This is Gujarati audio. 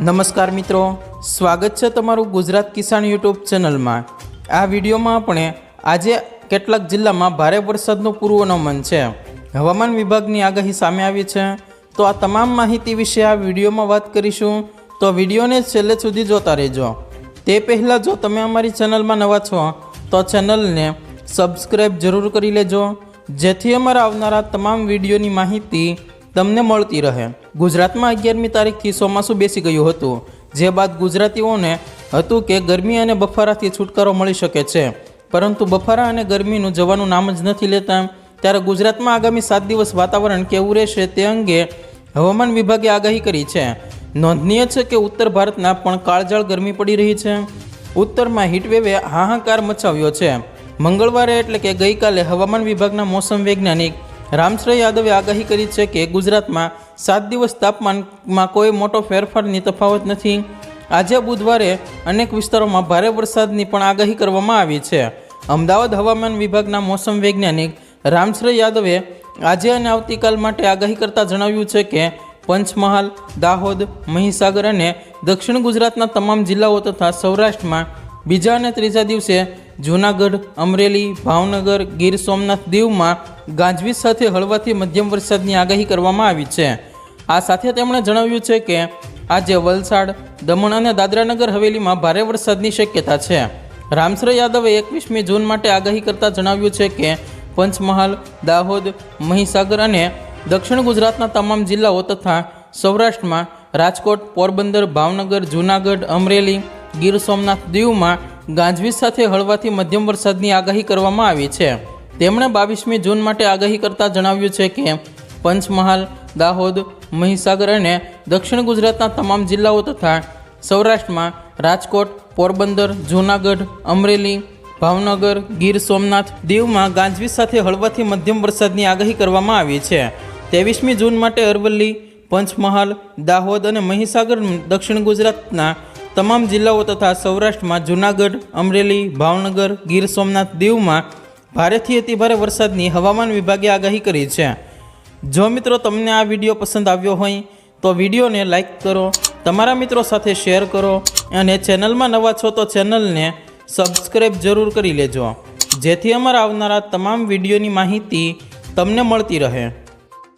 નમસ્કાર મિત્રો, સ્વાગત છે તમારું ગુજરાત કિસાન યુટ્યુબ ચેનલમાં. આ વિડીયોમાં આપણે આજે કેટલાક જિલ્લામાં ભારે વરસાદનું પૂર્વાનુમાન છે. હવામાન વિભાગની આગાહી સામે આવી છે. તો આ તમામ માહિતી વિશે આ વિડીયોમાં વાત કરીશું. તો વિડીયોને છેલ્લે સુધી જોતા રહેજો. તે પહેલાં જો તમે અમારી ચેનલમાં નવા છો, તો ચેનલને સબસ્ક્રાઈબ જરૂર કરી લેજો. જેથી અમારા આવનારા તમામ વિડીયોની માહિતી તમને મળતી રહે. ગુજરાતમાં અગિયારમી તારીખથી ચોમાસું બેસી ગયું હતું. જે બાદ ગુજરાતીઓને હતું કે ગરમી અને બફારાથી છુટકારો મળી શકે છે. પરંતુ બફારા અને ગરમીનું જવાનું નામ જ નથી લેતા. ત્યારે ગુજરાતમાં આગામી સાત દિવસ વાતાવરણ કેવું રહેશે તે અંગે હવામાન વિભાગે આગાહી કરી છે. નોંધનીય છે કે ઉત્તર ભારતના પણ કાળજાળ ગરમી પડી રહી છે. ઉત્તરમાં હીટવેવે હાહાકાર મચાવ્યો છે. મંગળવારે એટલે કે ગઈકાલે હવામાન વિભાગના મોસમ વૈજ્ઞાનિક રામશ્રય યાદવે આગાહી કરી છે કે ગુજરાતમાં સાત દિવસ તાપમાનમાં કોઈ મોટો ફેરફારની તફાવત નથી. આજે બુધવારે અનેક વિસ્તારોમાં ભારે વરસાદની પણ આગાહી કરવામાં આવી છે. અમદાવાદ હવામાન વિભાગના મોસમ વૈજ્ઞાનિક રામશ્રય યાદવે આજે અને આવતીકાલ માટે આગાહી કરતાં જણાવ્યું છે કે પંચમહાલ, દાહોદ, મહીસાગર અને દક્ષિણ ગુજરાતના તમામ જિલ્લાઓ તથા સૌરાષ્ટ્રમાં બીજા અને ત્રીજા દિવસે જૂનાગઢ, અમરેલી, ભાવનગર, ગીર સોમનાથ દીવમાં ગાજવીજ સાથે હળવાથી મધ્યમ વરસાદની આગાહી કરવામાં આવી છે. આ સાથે તેમણે જણાવ્યું છે કે, આજે વલસાડ, દમણ અને દાદરાનગર હવેલીમાં ભારે વરસાદની શક્યતા છે. રામશ્ર યાદવે એકવીસમી જૂન માટે આગાહી કરતાં જણાવ્યું છે કે, પંચમહાલ, દાહોદ, મહીસાગર અને દક્ષિણ ગુજરાતના તમામ જિલ્લાઓ તથા સૌરાષ્ટ્રમાં રાજકોટ, પોરબંદર, ભાવનગર, જૂનાગઢ, અમરેલી ગીર સોમનાથ દીવમાં ગાંજવીજ સાથે હળવાથી મધ્યમ વરસાદની આગાહી કરવામાં આવી છે. તેમણે બાવીસમી જૂન માટે આગાહી કરતાં જણાવ્યું છે કે, પંચમહાલ, દાહોદ, મહીસાગર અને દક્ષિણ ગુજરાતના તમામ જિલ્લાઓ તથા સૌરાષ્ટ્રમાં રાજકોટ, પોરબંદર, જૂનાગઢ, અમરેલી, ભાવનગર, ગીર સોમનાથ દીવમાં ગાજવીજ સાથે હળવાથી મધ્યમ વરસાદની આગાહી કરવામાં આવી છે. ત્રેવીસમી જૂન માટે અરવલ્લી, પંચમહાલ, દાહોદ અને મહીસાગર દક્ષિણ ગુજરાતના તમામ જિલ્લાઓ તથા સૌરાષ્ટ્રમાં જૂનાગઢ, અમરેલી, ભાવનગર, ગીર સોમનાથ દીવમાં ભારેથી અતિભારે વરસાદની હવામાન વિભાગે આગાહી કરી છે. જો મિત્રો તમને આ વીડિયો પસંદ આવ્યો હોય, તો વિડીયોને લાઇક કરો, તમારા મિત્રો સાથે શેર કરો અને ચેનલમાં નવા છો તો ચેનલને સબસ્ક્રાઈબ જરૂર કરી લેજો. જેથી અમારા આવનારા તમામ વિડીયોની માહિતી તમને મળતી રહે.